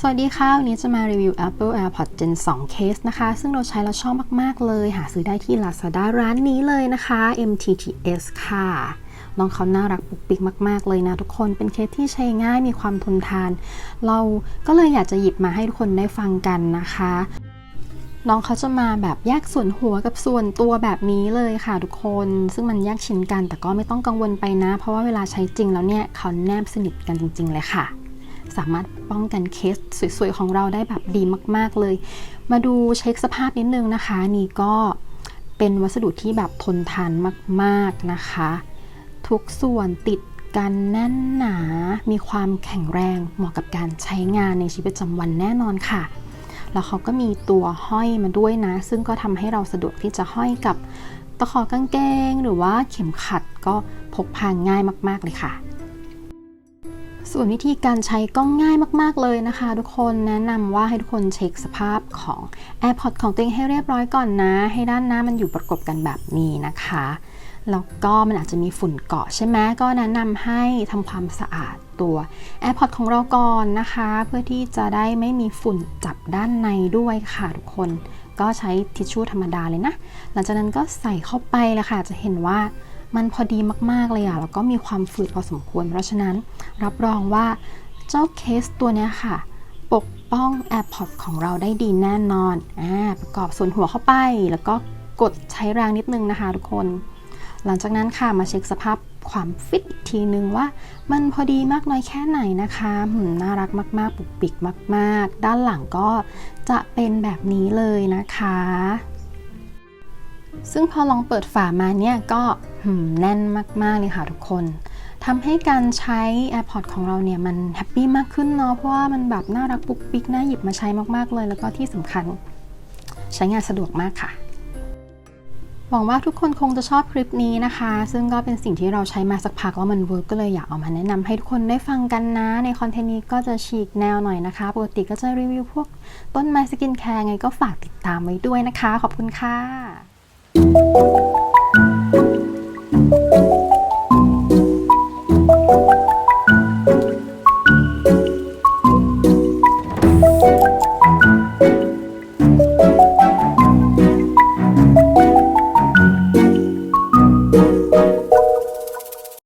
สวัสดีค่ะวันนี้จะมารีวิว Apple AirPods Gen 2 Case นะคะ ซึ่งเราใช้แล้วชอบมาก ๆ เลย หาซื้อได้ที่ Lazada ร้านนี้เลยนะคะ MTTS ค่ะ น้องเขาน่ารักปุกปิกมาก ๆ เลยนะทุกคน เป็นเคสที่ใช้ง่ายมีความทนทาน เราก็เลยอยากจะหยิบมาให้ทุกคนได้ฟังกันนะคะ น้องเขาจะมาแบบแยกส่วนหัวกับส่วนตัวแบบนี้เลยค่ะทุกคน ซึ่งมันแยกชิ้นกันแต่ก็ไม่ต้องกังวลไปนะ เพราะว่าเวลาใช้จริงแล้วเนี่ยเขาแนบสนิทกันจริง ๆ เลยค่ะ สามารถป้องกันเคสสวยๆ ของเราได้แบบดีมากๆเลย มาดูเช็คสภาพนิดนึงนะคะ นี่ก็เป็นวัสดุที่แบบทนทานมากๆนะคะ ทุกส่วนติดกันแน่นหนา มีความแข็งแรงเหมาะกับการใช้งานในชีวิตประจำวันแน่นอนค่ะ แล้วเขาก็มีตัวห้อยมาด้วยนะ ซึ่งก็ทำให้เราสะดวกที่จะห้อยกับตะขอกางเกง หรือว่าเข็มขัดก็พกพาง่ายมาก ๆ เลยค่ะ ส่วนวิธีการใช้ก็ง่ายมาก ๆ เลยนะคะ ทุกคนแนะนำว่าให้ทุกคนเช็คสภาพของ AirPods ของตัวเองให้เรียบร้อยก่อนนะ ให้ด้านหน้ามันอยู่ประกบกันแบบนี้นะคะแล้วก็มันอาจจะมีฝุ่นเกาะใช่ไหมก็แนะนำให้ทำความสะอาดตัว AirPods ของเราก่อนนะคะ เพื่อที่จะได้ไม่มีฝุ่นจับด้านในด้วยค่ะทุกคน ก็ใช้ทิชชู่ธรรมดาเลยนะ หลังจากนั้นก็ใส่เข้าไปเลยค่ะ จะเห็นว่า มันพอดีมากๆเลยอะแล้วก็มีความฝืดพอสมควร เพราะฉะนั้นรับรองว่าเจ้าเคสตัวนี้ค่ะ ปกป้อง AirPods ของเราได้ดีแน่นอนอ่าประกอบส่วนหัวเข้าไป แล้วก็กดใช้แรงนิดนึงนะคะทุกคน หลังจากนั้นค่ะมาเช็คสภาพความฟิตอีกทีนึงว่า มันพอดีมากน้อยแค่ไหนนะคะน่ารักมากๆ ปุกปิกมาก ๆ ด้านหลังก็จะเป็นแบบนี้เลยนะคะ ซึ่งพอลองเปิดฝามาเนี่ยก็แน่นมากๆเลยค่ะทุกคนทำให้การใช้ AirPods ของเราเนี่ยมันแฮปปี้มากขึ้นเนาะเพราะว่ามันแบบน่ารักปุกปิ๊กน่าหยิบมาใช้มากๆเลย แล้วก็ที่สำคัญใช้งานสะดวกมากค่ะหวังว่าทุกคนคงจะชอบคลิปนี้นะคะ ซึ่งก็เป็นสิ่งที่เราใช้มาสักพักแล้วมันเวิร์กก็เลยอยากเอามาแนะนำให้ทุกคนได้ฟังกันนะ ในคอนเทนต์นี้ก็จะฉีกแนวหน่อยนะคะ ปกติก็จะรีวิวพวกต้นไม้สกินแคร์ไงก็ฝากติดตามไว้ด้วยนะคะ ขอบคุณค่ะ